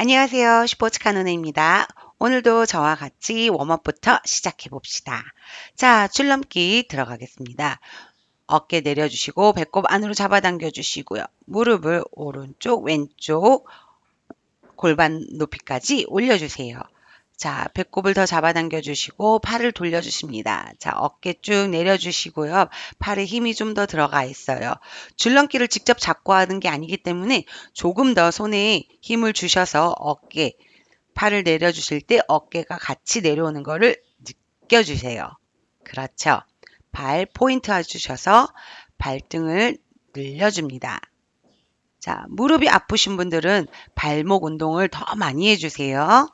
안녕하세요. 스포츠 카누네입니다. 오늘도 저와 같이 웜업부터 시작해 봅시다. 자, 줄넘기 들어가겠습니다. 어깨 내려주시고 배꼽 안으로 잡아당겨 주시고요. 무릎을 오른쪽, 왼쪽 골반 높이까지 올려주세요. 자, 배꼽을 더 잡아당겨 주시고 팔을 돌려 주십니다. 자, 어깨 쭉 내려 주시고요. 팔에 힘이 좀 더 들어가 있어요. 줄넘기를 직접 잡고 하는 게 아니기 때문에 조금 더 손에 힘을 주셔서 어깨, 팔을 내려 주실 때 어깨가 같이 내려오는 거를 느껴 주세요. 그렇죠. 발 포인트 해주셔서 발등을 늘려줍니다. 자, 무릎이 아프신 분들은 발목 운동을 더 많이 해주세요.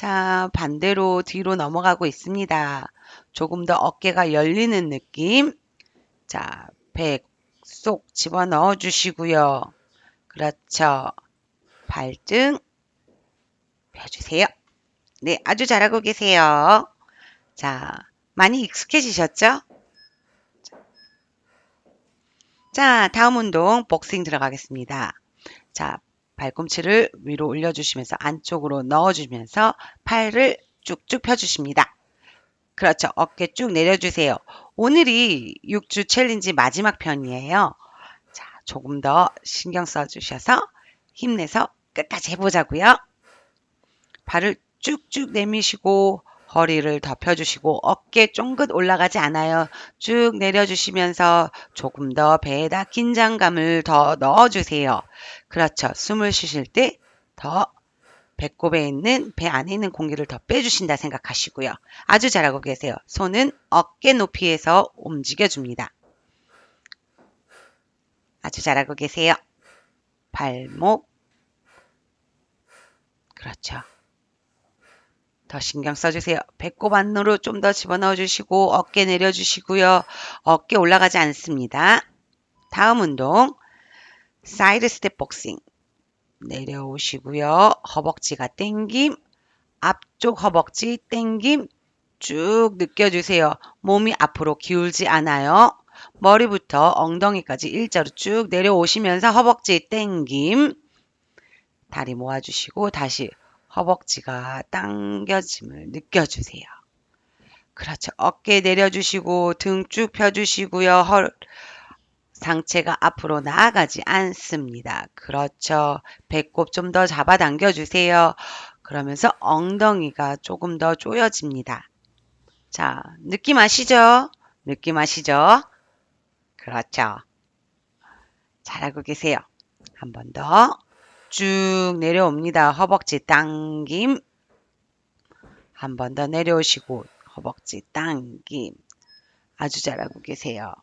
자, 반대로 뒤로 넘어가고 있습니다. 조금 더 어깨가 열리는 느낌. 자, 배쏙 집어넣어 주시고요. 그렇죠. 발등 펴주세요. 네, 아주 잘하고 계세요. 자, 많이 익숙해지셨죠? 자, 다음 운동 복싱 들어가겠습니다. 자, 발꿈치를 위로 올려주시면서 안쪽으로 넣어주면서 팔을 쭉쭉 펴주십니다. 그렇죠. 어깨 쭉 내려주세요. 오늘이 6주 챌린지 마지막 편이에요. 자, 조금 더 신경 써주셔서 힘내서 끝까지 해보자고요. 발을 쭉쭉 내미시고 허리를 덮여주시고 어깨 쫑긋 올라가지 않아요. 쭉 내려주시면서 조금 더 배에다 긴장감을 더 넣어주세요. 그렇죠. 숨을 쉬실 때 더 배꼽에 있는 배 안에 있는 공기를 더 빼주신다 생각하시고요. 아주 잘하고 계세요. 손은 어깨 높이에서 움직여줍니다. 아주 잘하고 계세요. 발목 그렇죠. 더 신경 써주세요. 배꼽 안으로 좀 더 집어넣어 주시고 어깨 내려 주시고요. 어깨 올라가지 않습니다. 다음 운동 사이드 스텝 복싱 내려오시고요. 허벅지가 땡김 앞쪽 허벅지 땡김 쭉 느껴주세요. 몸이 앞으로 기울지 않아요. 머리부터 엉덩이까지 일자로 쭉 내려오시면서 허벅지 땡김 다리 모아주시고 다시 허벅지가 당겨짐을 느껴주세요. 그렇죠. 어깨 내려주시고 등 쭉 펴주시고요. 헐, 상체가 앞으로 나아가지 않습니다. 그렇죠. 배꼽 좀 더 잡아당겨 주세요. 그러면서 엉덩이가 조금 더 조여집니다. 자, 느낌 아시죠? 느낌 아시죠? 그렇죠. 잘하고 계세요. 한 번 더. 쭉 내려옵니다. 허벅지 당김. 한 번 더 내려오시고 허벅지 당김. 아주 잘하고 계세요.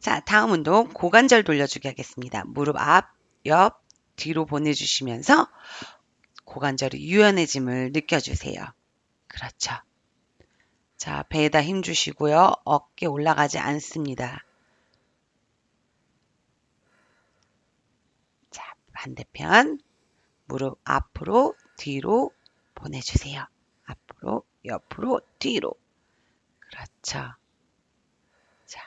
자, 다음 운동 고관절 돌려주기 하겠습니다. 무릎 앞, 옆, 뒤로 보내주시면서 고관절이 유연해짐을 느껴주세요. 그렇죠. 자, 배에다 힘 주시고요. 어깨 올라가지 않습니다. 반대편 무릎 앞으로 뒤로 보내주세요. 앞으로 옆으로 뒤로 그렇죠. 자,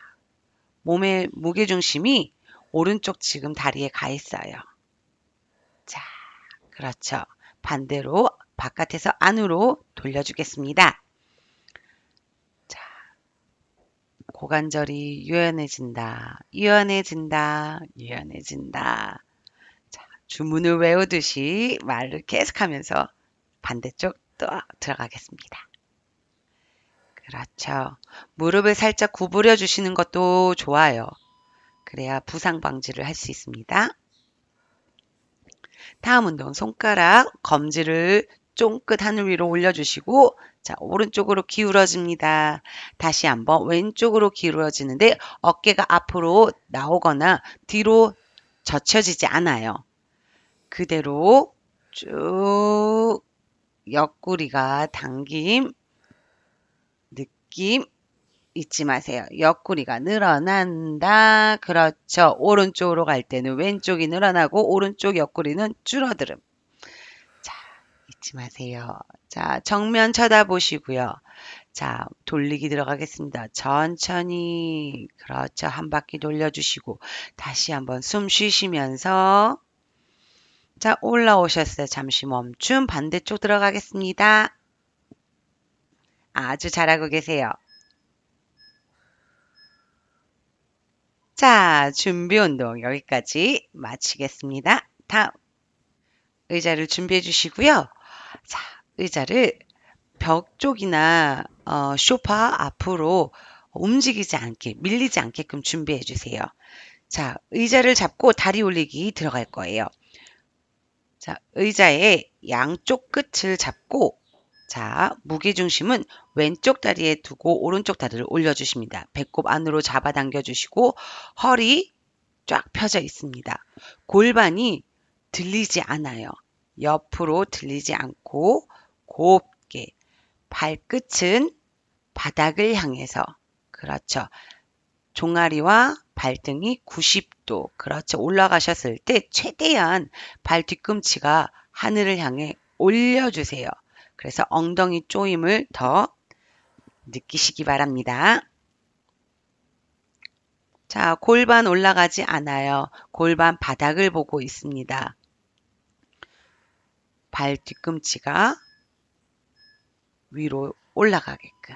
몸의 무게중심이 오른쪽 지금 다리에 가 있어요. 자, 그렇죠. 반대로 바깥에서 안으로 돌려주겠습니다. 자, 고관절이 유연해진다, 유연해진다, 유연해진다. 주문을 외우듯이 말을 계속하면서 반대쪽 또 들어가겠습니다. 그렇죠. 무릎을 살짝 구부려 주시는 것도 좋아요. 그래야 부상 방지를 할 수 있습니다. 다음 운동 손가락 검지를 쫑긋 하늘 위로 올려주시고 자 오른쪽으로 기울어집니다. 다시 한번 왼쪽으로 기울어지는데 어깨가 앞으로 나오거나 뒤로 젖혀지지 않아요. 그대로 쭉 옆구리가 당김, 느낌 잊지 마세요. 옆구리가 늘어난다. 그렇죠. 오른쪽으로 갈 때는 왼쪽이 늘어나고 오른쪽 옆구리는 줄어들음. 자, 잊지 마세요. 자, 정면 쳐다보시고요. 자, 돌리기 들어가겠습니다. 천천히. 그렇죠. 한 바퀴 돌려주시고 다시 한번 숨 쉬시면서 자, 올라오셨어요. 잠시 멈춤. 반대쪽 들어가겠습니다. 아주 잘하고 계세요. 자, 준비 운동 여기까지 마치겠습니다. 다음 의자를 준비해 주시고요. 자, 의자를 벽 쪽이나 어, 소파 앞으로 움직이지 않게 밀리지 않게끔 준비해 주세요. 자, 의자를 잡고 다리 올리기 들어갈 거예요. 자, 의자의 양쪽 끝을 잡고 자, 무게 중심은 왼쪽 다리에 두고 오른쪽 다리를 올려주십니다. 배꼽 안으로 잡아당겨 주시고 허리 쫙 펴져 있습니다. 골반이 들리지 않아요. 옆으로 들리지 않고 곱게 발끝은 바닥을 향해서 그렇죠. 종아리와 발등이 90 도 그렇죠. 올라가셨을 때 최대한 발 뒤꿈치가 하늘을 향해 올려주세요. 그래서 엉덩이 조임을 더 느끼시기 바랍니다. 자, 골반 올라가지 않아요. 골반 바닥을 보고 있습니다. 발 뒤꿈치가 위로 올라가게끔.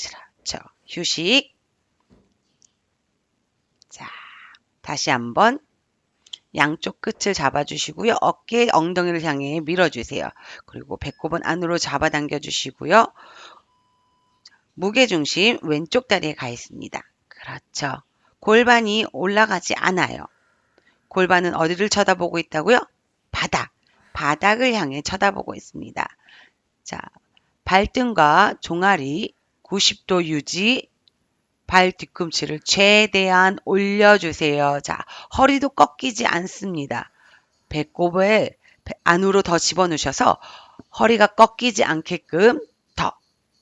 그렇죠. 휴식. 자, 다시 한번 양쪽 끝을 잡아주시고요. 어깨, 엉덩이를 향해 밀어주세요. 그리고 배꼽은 안으로 잡아당겨 주시고요. 무게중심 왼쪽 다리에 가 있습니다. 그렇죠. 골반이 올라가지 않아요. 골반은 어디를 쳐다보고 있다고요? 바닥. 바닥을 향해 쳐다보고 있습니다. 자, 발등과 종아리 90도 유지, 발 뒤꿈치를 최대한 올려주세요. 자, 허리도 꺾이지 않습니다. 배꼽을 안으로 더 집어넣으셔서 허리가 꺾이지 않게끔 더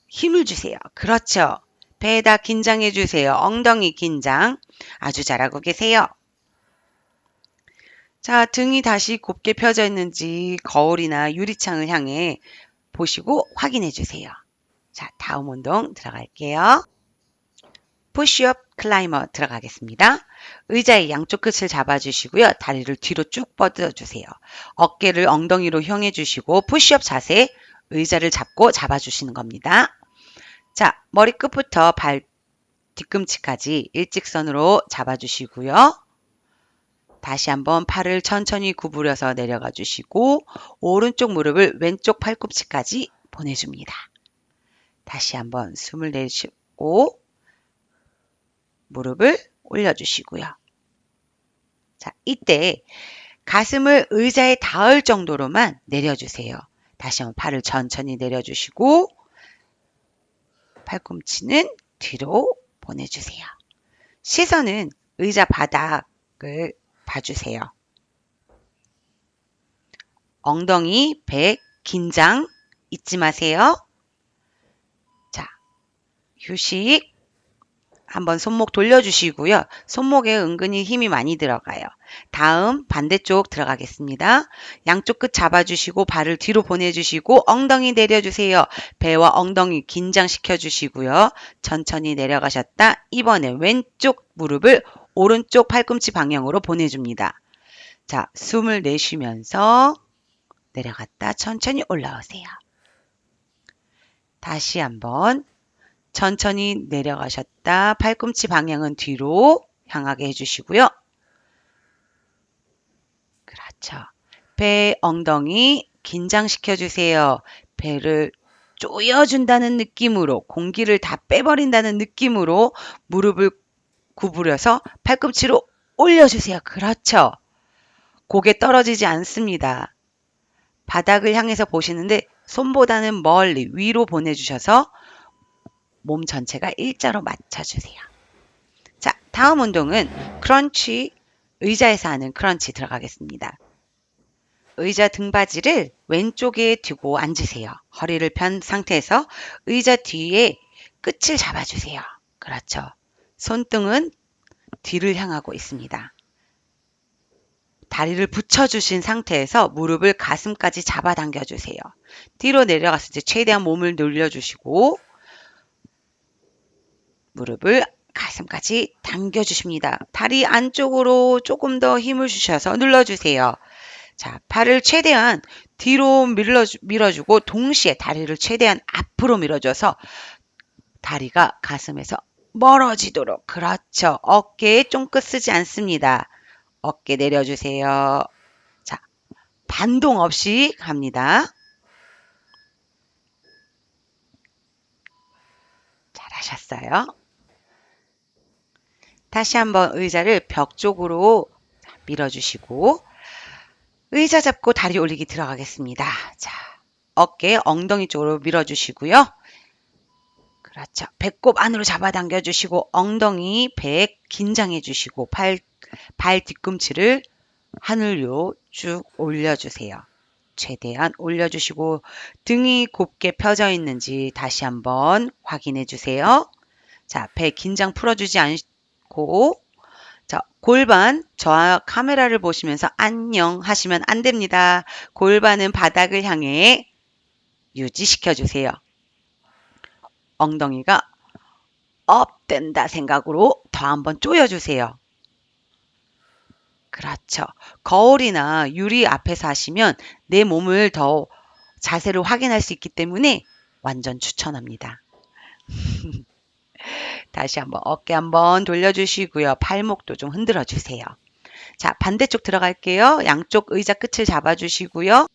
힘을 주세요. 그렇죠. 배에다 긴장해 주세요. 엉덩이 긴장. 아주 잘하고 계세요. 자, 등이 다시 곱게 펴져 있는지 거울이나 유리창을 향해 보시고 확인해 주세요. 자, 다음 운동 들어갈게요. 푸시업 클라이머 들어가겠습니다. 의자의 양쪽 끝을 잡아주시고요. 다리를 뒤로 쭉 뻗어주세요. 어깨를 엉덩이로 향해 주시고 푸시업 자세 의자를 잡고 잡아주시는 겁니다. 자, 머리 끝부터 발 뒤꿈치까지 일직선으로 잡아주시고요. 다시 한번 팔을 천천히 구부려서 내려가 주시고 오른쪽 무릎을 왼쪽 팔꿈치까지 보내줍니다. 다시 한번 숨을 내쉬고 무릎을 올려주시고요. 자, 이때 가슴을 의자에 닿을 정도로만 내려주세요. 다시 한번 팔을 천천히 내려주시고 팔꿈치는 뒤로 보내주세요. 시선은 의자 바닥을 봐주세요. 엉덩이, 배, 긴장 잊지 마세요. 자, 휴식. 한번 손목 돌려주시고요. 손목에 은근히 힘이 많이 들어가요. 다음 반대쪽 들어가겠습니다. 양쪽 끝 잡아주시고 발을 뒤로 보내주시고 엉덩이 내려주세요. 배와 엉덩이 긴장시켜 주시고요. 천천히 내려가셨다. 이번에 왼쪽 무릎을 오른쪽 팔꿈치 방향으로 보내줍니다. 자, 숨을 내쉬면서 내려갔다 천천히 올라오세요. 다시 한번 천천히 내려가셨다. 팔꿈치 방향은 뒤로 향하게 해주시고요. 그렇죠. 배, 엉덩이 긴장시켜 주세요. 배를 조여준다는 느낌으로 공기를 다 빼버린다는 느낌으로 무릎을 구부려서 팔꿈치로 올려주세요. 그렇죠. 고개 떨어지지 않습니다. 바닥을 향해서 보시는데 손보다는 멀리 위로 보내주셔서 몸 전체가 일자로 맞춰주세요. 자, 다음 운동은 크런치, 의자에서 하는 크런치 들어가겠습니다. 의자 등받이를 왼쪽에 두고 앉으세요. 허리를 편 상태에서 의자 뒤에 끝을 잡아주세요. 그렇죠. 손등은 뒤를 향하고 있습니다. 다리를 붙여주신 상태에서 무릎을 가슴까지 잡아당겨 주세요. 뒤로 내려갔을 때 최대한 몸을 늘려주시고 무릎을 가슴까지 당겨주십니다. 다리 안쪽으로 조금 더 힘을 주셔서 눌러주세요. 자, 팔을 최대한 뒤로 밀어주, 밀어주고 동시에 다리를 최대한 앞으로 밀어줘서 다리가 가슴에서 멀어지도록. 그렇죠. 어깨에 쫑긋 쓰지 않습니다. 어깨 내려주세요. 자, 반동 없이 갑니다. 잘하셨어요. 다시 한번 의자를 벽 쪽으로 밀어주시고 의자 잡고 다리 올리기 들어가겠습니다. 자, 어깨 엉덩이 쪽으로 밀어주시고요. 그렇죠. 배꼽 안으로 잡아당겨 주시고 엉덩이, 배 긴장해 주시고 팔, 발 뒤꿈치를 하늘로 쭉 올려주세요. 최대한 올려주시고 등이 곱게 펴져 있는지 다시 한번 확인해 주세요. 자, 배 긴장 풀어주지 않 고 자, 골반 저와 카메라를 보시면서 안녕 하시면 안 됩니다. 골반은 바닥을 향해 유지시켜 주세요. 엉덩이가 업 된다 생각으로 더 한번 조여 주세요. 그렇죠. 거울이나 유리 앞에서 하시면 내 몸을 더 자세를 확인할 수 있기 때문에 완전 추천합니다. 다시 한번 어깨 한번 돌려주시고요. 팔목도 좀 흔들어 주세요. 자, 반대쪽 들어갈게요. 양쪽 의자 끝을 잡아주시고요.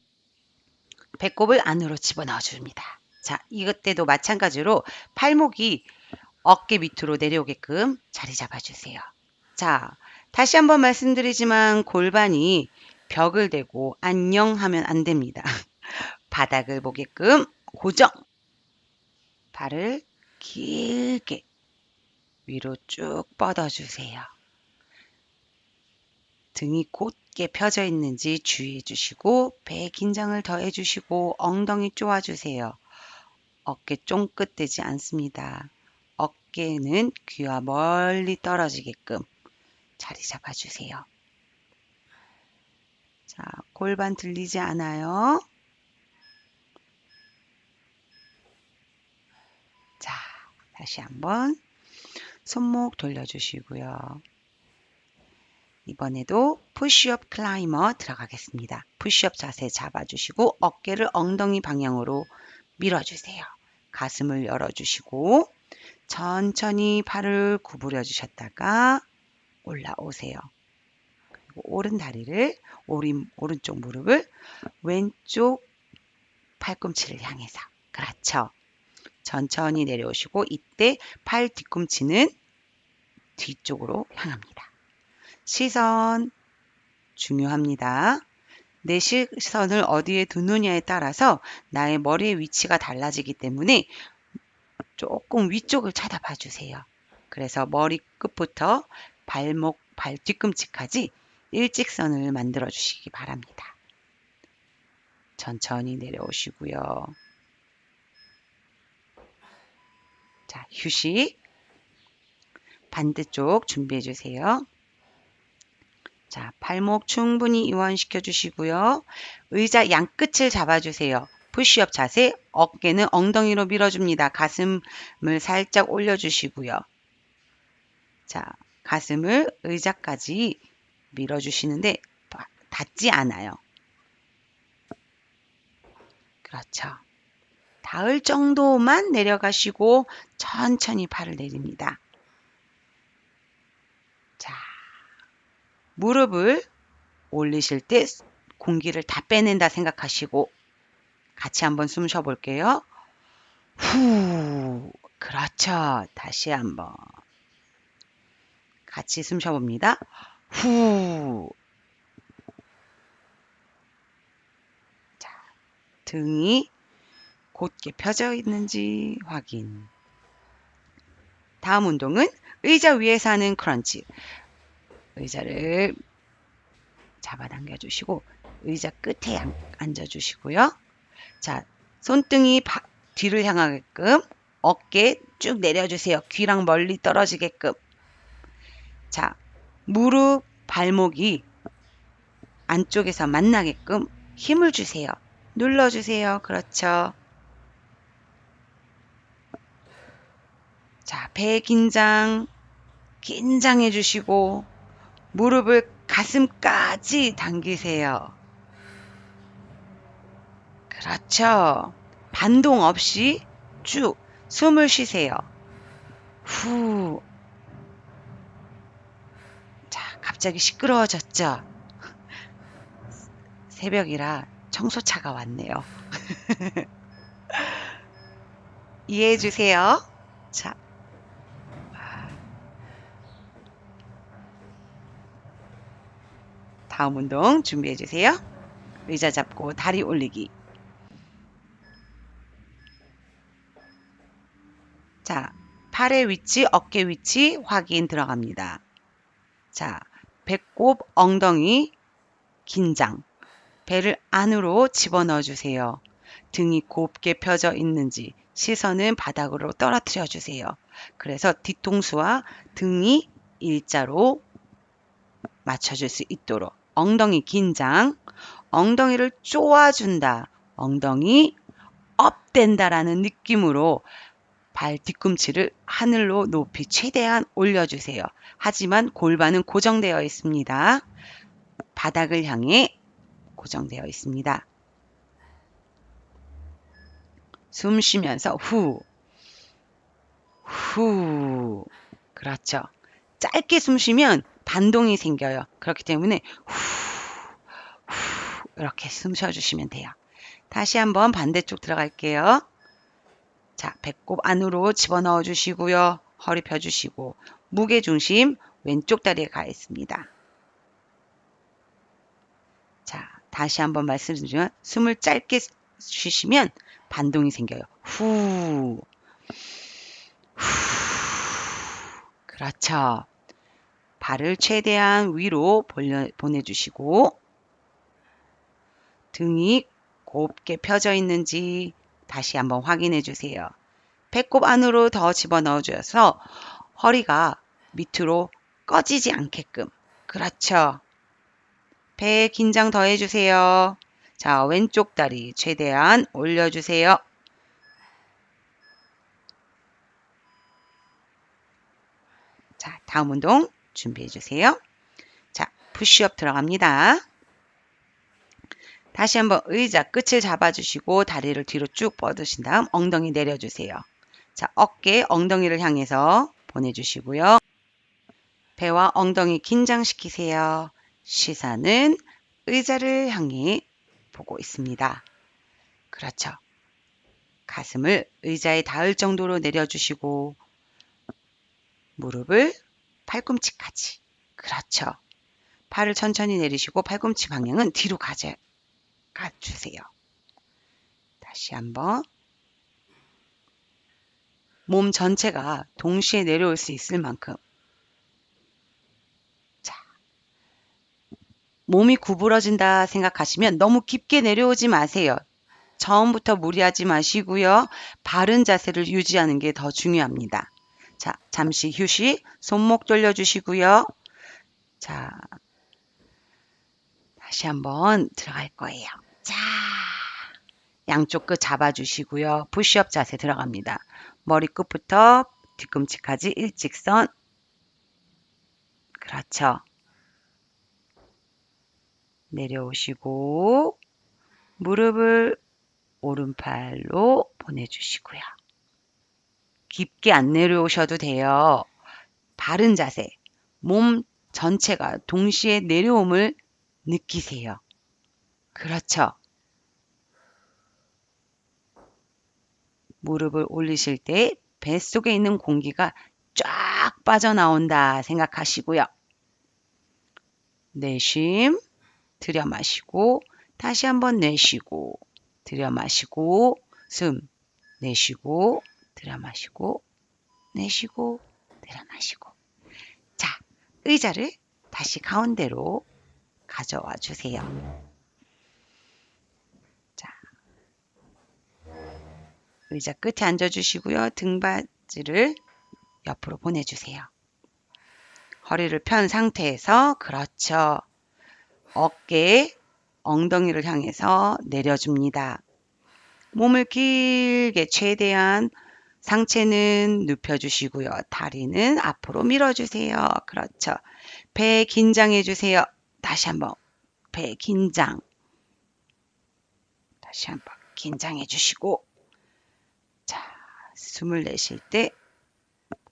배꼽을 안으로 집어넣어 줍니다. 자, 이것 때도 마찬가지로 팔목이 어깨 밑으로 내려오게끔 자리 잡아주세요. 자, 다시 한번 말씀드리지만 골반이 벽을 대고 안녕 하면 안 됩니다. 바닥을 보게끔 고정. 발을 길게 위로 쭉 뻗어주세요. 등이 곧게 펴져 있는지 주의해 주시고 배 긴장을 더해 주시고 엉덩이 쪼아 주세요. 어깨 쫑긋 되지 않습니다. 어깨는 귀와 멀리 떨어지게끔 자리 잡아 주세요. 자, 골반 들리지 않아요. 자, 다시 한번 손목 돌려주시고요. 이번에도 푸쉬업 클라이머 들어가겠습니다. 푸쉬업 자세 잡아주시고 어깨를 엉덩이 방향으로 밀어주세요. 가슴을 열어주시고 천천히 팔을 구부려 주셨다가 올라오세요. 그리고 오른 다리를 오른, 오른쪽 무릎을 왼쪽 팔꿈치를 향해서 그렇죠. 천천히 내려오시고 이때 팔 뒤꿈치는 뒤쪽으로 향합니다. 시선 중요합니다. 내 시선을 어디에 두느냐에 따라서 나의 머리의 위치가 달라지기 때문에 조금 위쪽을 쳐다봐 주세요. 그래서 머리 끝부터 발목, 발 뒤꿈치까지 일직선을 만들어 주시기 바랍니다. 천천히 내려오시고요. 자, 휴식. 반대쪽 준비해 주세요. 자, 발목 충분히 이완시켜 주시고요. 의자 양끝을 잡아주세요. 푸시업 자세, 어깨는 엉덩이로 밀어줍니다. 가슴을 살짝 올려주시고요. 자, 가슴을 의자까지 밀어주시는데 닿지 않아요. 그렇죠. 닿을 정도만 내려가시고 천천히 팔을 내립니다. 자, 무릎을 올리실 때 공기를 다 빼낸다 생각하시고 같이 한번 숨 쉬어볼게요. 후, 그렇죠. 다시 한번. 같이 숨 쉬어봅니다. 후. 자, 등이 곧게 펴져 있는지 확인. 다음 운동은 의자 위에서 하는 크런치. 의자를 잡아당겨 주시고 의자 끝에 앉아 주시고요. 자, 손등이 바, 뒤를 향하게끔 어깨 쭉 내려주세요. 귀랑 멀리 떨어지게끔. 자, 무릎, 발목이 안쪽에서 만나게끔 힘을 주세요. 눌러주세요. 그렇죠. 자, 배 긴장, 긴장해 주시고, 무릎을 가슴까지 당기세요. 그렇죠. 반동 없이 쭉 숨을 쉬세요. 후. 자, 갑자기 시끄러워졌죠? 새벽이라 청소차가 왔네요. 이해해 주세요. 자. 다음 운동 준비해 주세요. 의자 잡고 다리 올리기. 자, 팔의 위치, 어깨 위치 확인 들어갑니다. 자, 배꼽, 엉덩이, 긴장. 배를 안으로 집어넣어 주세요. 등이 곱게 펴져 있는지 시선은 바닥으로 떨어뜨려 주세요. 그래서 뒤통수와 등이 일자로 맞춰줄 수 있도록 엉덩이 긴장, 엉덩이를 쪼아준다. 엉덩이 업된다라는 느낌으로 발 뒤꿈치를 하늘로 높이 최대한 올려주세요. 하지만 골반은 고정되어 있습니다. 바닥을 향해 고정되어 있습니다. 숨 쉬면서 후, 후. 그렇죠. 짧게 숨 쉬면 반동이 생겨요. 그렇기 때문에 후, 후. 이렇게 숨 쉬어주시면 돼요. 다시 한번 반대쪽 들어갈게요. 자, 배꼽 안으로 집어넣어 주시고요. 허리 펴주시고 무게 중심 왼쪽 다리에 가 있습니다. 자, 다시 한번 말씀드리면 숨을 짧게 쉬시면 반동이 생겨요. 후. 후. 그렇죠. 발을 최대한 위로 보내주시고 등이 곱게 펴져 있는지 다시 한번 확인해 주세요. 배꼽 안으로 더 집어넣어 줘서 허리가 밑으로 꺼지지 않게끔. 그렇죠. 배에 긴장 더해 주세요. 자, 왼쪽 다리 최대한 올려 주세요. 자, 다음 운동 준비해 주세요. 자, 푸시업 들어갑니다. 다시 한번 의자 끝을 잡아주시고 다리를 뒤로 쭉 뻗으신 다음 엉덩이 내려주세요. 자, 어깨, 엉덩이를 향해서 보내주시고요. 배와 엉덩이 긴장시키세요. 시선은 의자를 향해 보고 있습니다. 그렇죠. 가슴을 의자에 닿을 정도로 내려주시고 무릎을 팔꿈치까지. 그렇죠. 팔을 천천히 내리시고 팔꿈치 방향은 뒤로 가져, 가주세요. 다시 한번. 몸 전체가 동시에 내려올 수 있을 만큼. 자. 몸이 구부러진다 생각하시면 너무 깊게 내려오지 마세요. 처음부터 무리하지 마시고요. 바른 자세를 유지하는 게 더 중요합니다. 자, 잠시 휴식, 손목 돌려주시고요. 자, 다시 한번 들어갈 거예요. 자, 양쪽 끝 잡아주시고요. 푸시업 자세 들어갑니다. 머리 끝부터 뒤꿈치까지 일직선. 그렇죠. 내려오시고 무릎을 오른팔로 보내주시고요. 깊게 안 내려오셔도 돼요. 바른 자세, 몸 전체가 동시에 내려옴을 느끼세요. 그렇죠. 무릎을 올리실 때 뱃속에 있는 공기가 쫙 빠져나온다 생각하시고요. 내쉼, 들여 마시고, 다시 한번 내쉬고, 들여 마시고, 숨, 내쉬고, 들여 마시고, 내쉬고, 들여 마시고. 자, 의자를 다시 가운데로 가져와 주세요. 자, 의자 끝에 앉아 주시고요. 등받이를 옆으로 보내주세요. 허리를 편 상태에서 그렇죠. 어깨, 엉덩이를 향해서 내려줍니다. 몸을 길게 최대한 상체는 눕혀주시고요. 다리는 앞으로 밀어주세요. 그렇죠. 배 긴장해주세요. 다시 한번 배 긴장. 다시 한번 긴장해 주시고 자, 숨을 내쉴 때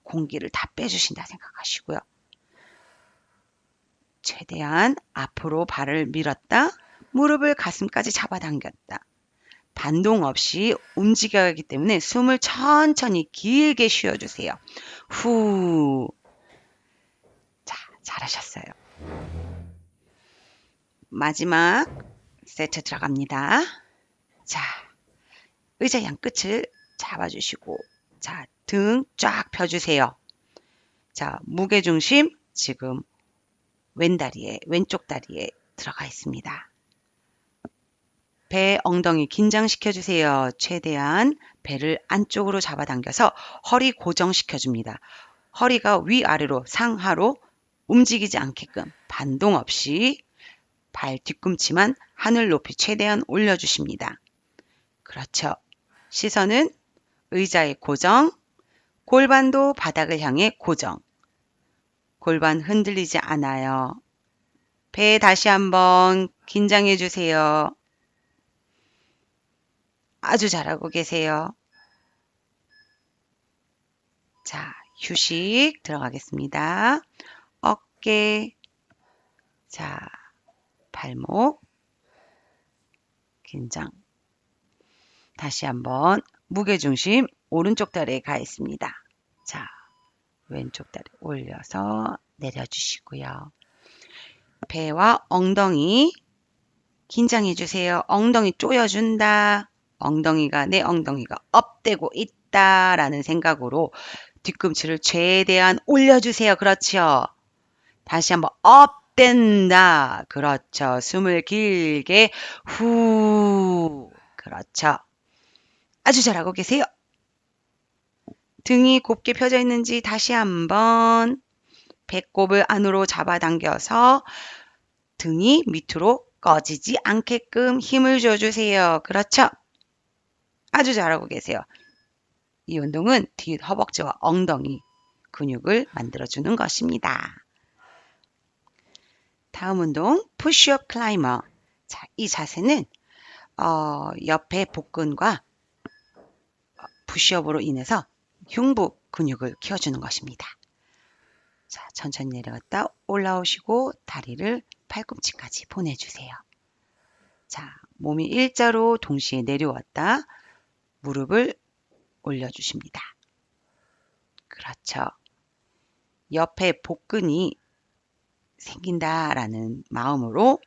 공기를 다 빼주신다 생각하시고요. 최대한 앞으로 발을 밀었다. 무릎을 가슴까지 잡아당겼다. 반동 없이 움직여야 하기 때문에 숨을 천천히 길게 쉬어주세요. 후. 자, 잘하셨어요. 마지막 세트 들어갑니다. 자, 의자 양 끝을 잡아주시고, 자, 등 쫙 펴주세요. 자, 무게중심 지금 왼 다리에, 왼쪽 다리에 들어가 있습니다. 배 엉덩이 긴장시켜 주세요. 최대한 배를 안쪽으로 잡아당겨서 허리 고정시켜 줍니다. 허리가 위아래로 상하로 움직이지 않게끔 반동 없이 발 뒤꿈치만 하늘 높이 최대한 올려주십니다. 그렇죠. 시선은 의자에 고정, 골반도 바닥을 향해 고정. 골반 흔들리지 않아요. 배 다시 한번 긴장해 주세요. 아주 잘하고 계세요. 자, 휴식 들어가겠습니다. 어깨, 자, 발목, 긴장. 다시 한번 무게중심 오른쪽 다리에 가 있습니다. 자, 왼쪽 다리 올려서 내려주시고요. 배와 엉덩이 긴장해 주세요. 엉덩이 조여준다. 엉덩이가 내 엉덩이가 업되고 있다라는 생각으로 뒤꿈치를 최대한 올려주세요. 그렇죠. 다시 한번 업된다. 그렇죠. 숨을 길게 후. 그렇죠. 아주 잘하고 계세요. 등이 곱게 펴져 있는지 다시 한번 배꼽을 안으로 잡아당겨서 등이 밑으로 꺼지지 않게끔 힘을 줘주세요. 그렇죠? 아주 잘하고 계세요. 이 운동은 뒤 허벅지와 엉덩이 근육을 만들어주는 것입니다. 다음 운동, 푸시업 클라이머. 자, 이 자세는 어, 옆에 복근과 푸시업으로 인해서 흉부 근육을 키워주는 것입니다. 자, 천천히 내려갔다 올라오시고 다리를 팔꿈치까지 보내주세요. 자, 몸이 일자로 동시에 내려왔다 무릎을 올려주십니다. 그렇죠. 옆에 복근이 생긴다라는 마음으로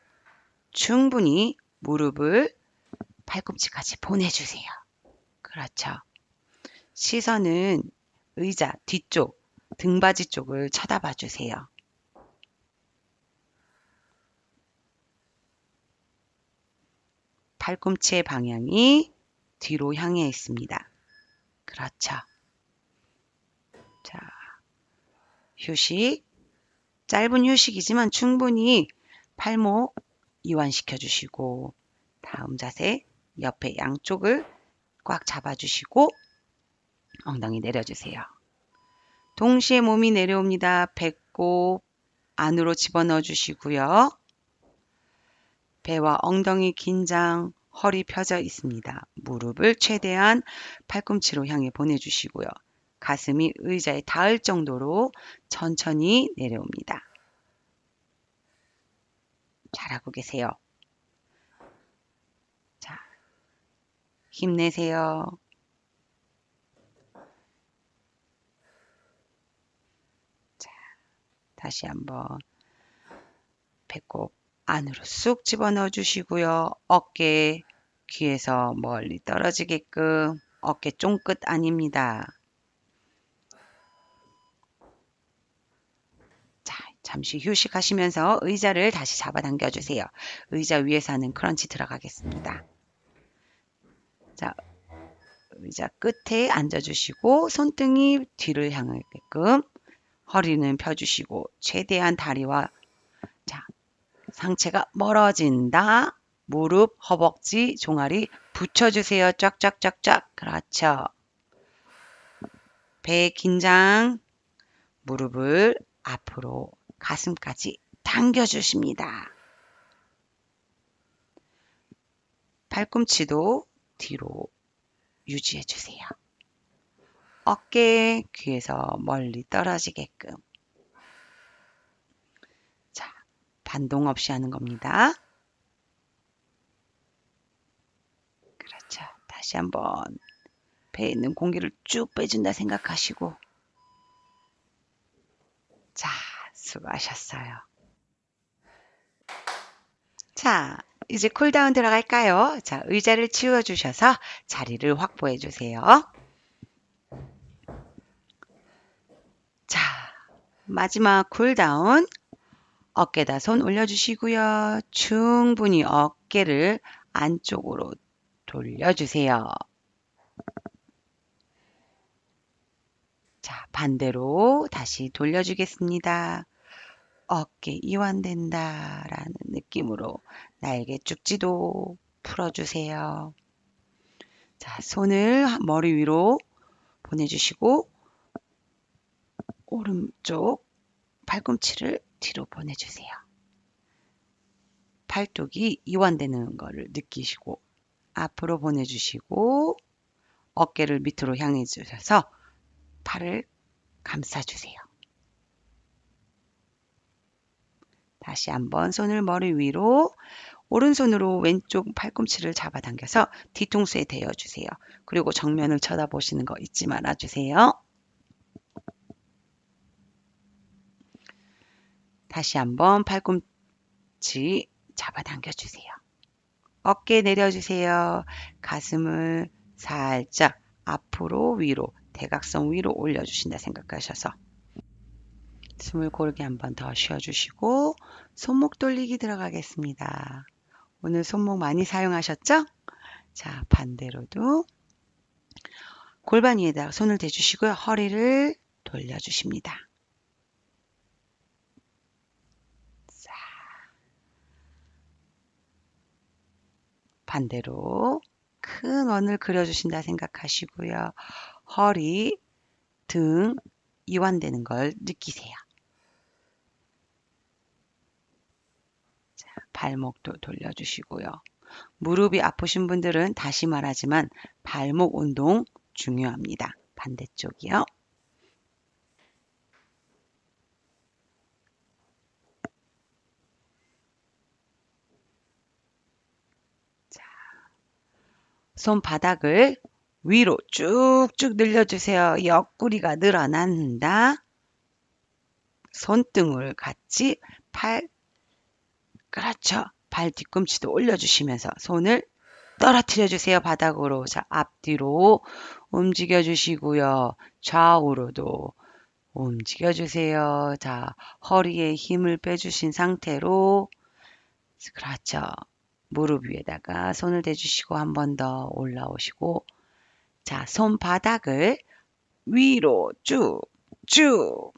충분히 무릎을 팔꿈치까지 보내주세요. 그렇죠. 시선은 의자 뒤쪽, 등받이 쪽을 쳐다봐 주세요. 팔꿈치의 방향이 뒤로 향해 있습니다. 그렇죠. 자, 휴식. 짧은 휴식이지만 충분히 팔목 이완시켜 주시고 다음 자세 옆에 양쪽을 꽉 잡아주시고 엉덩이 내려주세요. 동시에 몸이 내려옵니다. 배꼽 안으로 집어넣어 주시고요. 배와 엉덩이 긴장, 허리 펴져 있습니다. 무릎을 최대한 팔꿈치로 향해 보내주시고요. 가슴이 의자에 닿을 정도로 천천히 내려옵니다. 잘하고 계세요. 자, 힘내세요. 자, 다시 한번 배꼽 안으로 쑥 집어넣어 주시고요. 어깨 귀에서 멀리 떨어지게끔 어깨 쫑끝 아닙니다. 자, 잠시 휴식하시면서 의자를 다시 잡아당겨 주세요. 의자 위에서 하는 크런치 들어가겠습니다. 자, 의자 끝에 앉아주시고 손등이 뒤를 향하게끔 허리는 펴주시고 최대한 다리와 자 상체가 멀어진다. 무릎, 허벅지, 종아리 붙여주세요. 쫙쫙쫙쫙. 그렇죠. 배 긴장. 무릎을 앞으로 가슴까지 당겨주십니다. 팔꿈치도 뒤로 유지해 주세요. 어깨 귀에서 멀리 떨어지게끔. 자, 반동 없이 하는 겁니다. 그렇죠. 다시 한번 배에 있는 공기를 쭉 빼준다 생각하시고. 자, 수고하셨어요. 자, 이제 쿨다운 들어갈까요? 자, 의자를 치워주셔서 자리를 확보해 주세요. 자, 마지막 쿨다운. 어깨다 손 올려주시고요. 충분히 어깨를 안쪽으로 돌려주세요. 자, 반대로 다시 돌려주겠습니다. 어깨 이완된다 라는 느낌으로 날개 쭉지도 풀어주세요. 자, 손을 머리 위로 보내주시고 오른쪽 팔꿈치를 뒤로 보내주세요. 팔뚝이 이완되는 것을 느끼시고 앞으로 보내주시고 어깨를 밑으로 향해 주셔서 팔을 감싸주세요. 다시 한번 손을 머리 위로 오른손으로 왼쪽 팔꿈치를 잡아당겨서 뒤통수에 대어주세요. 그리고 정면을 쳐다보시는 거 잊지 말아주세요. 다시 한번 팔꿈치 잡아당겨 주세요. 어깨 내려주세요. 가슴을 살짝 앞으로 위로 대각선 위로 올려주신다 생각하셔서 숨을 고르게 한 번 더 쉬어주시고 손목 돌리기 들어가겠습니다. 오늘 손목 많이 사용하셨죠? 자, 반대로도 골반 위에다 손을 대주시고요. 허리를 돌려주십니다. 반대로 큰 원을 그려주신다 생각하시고요. 허리, 등 이완되는 걸 느끼세요. 자, 발목도 돌려주시고요. 무릎이 아프신 분들은 다시 말하지만 발목 운동 중요합니다. 반대쪽이요. 손바닥을 위로 쭉쭉 늘려주세요. 옆구리가 늘어난다. 손등을 같이 팔, 그렇죠. 발 뒤꿈치도 올려주시면서 손을 떨어뜨려 주세요. 바닥으로. 자, 앞뒤로 움직여 주시고요. 좌우로도 움직여 주세요. 자, 허리에 힘을 빼주신 상태로 그렇죠. 무릎 위에다가 손을 대주시고 한 번 더 올라오시고 자, 손바닥을 위로 쭉, 쭉,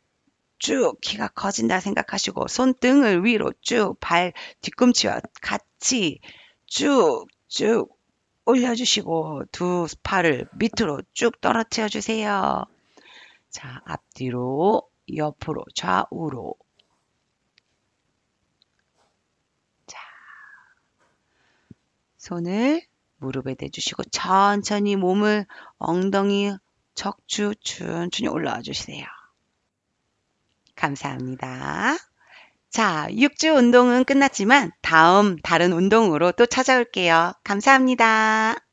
쭉 키가 커진다 생각하시고 손등을 위로 쭉 발 뒤꿈치와 같이 쭉, 쭉 올려주시고 두 팔을 밑으로 쭉 떨어뜨려 주세요. 자, 앞뒤로, 옆으로, 좌우로. 손을 무릎에 대주시고 천천히 몸을 엉덩이, 척추 천천히 올라와 주세요. 감사합니다. 자, 6주 운동은 끝났지만 다음 다른 운동으로 또 찾아올게요. 감사합니다.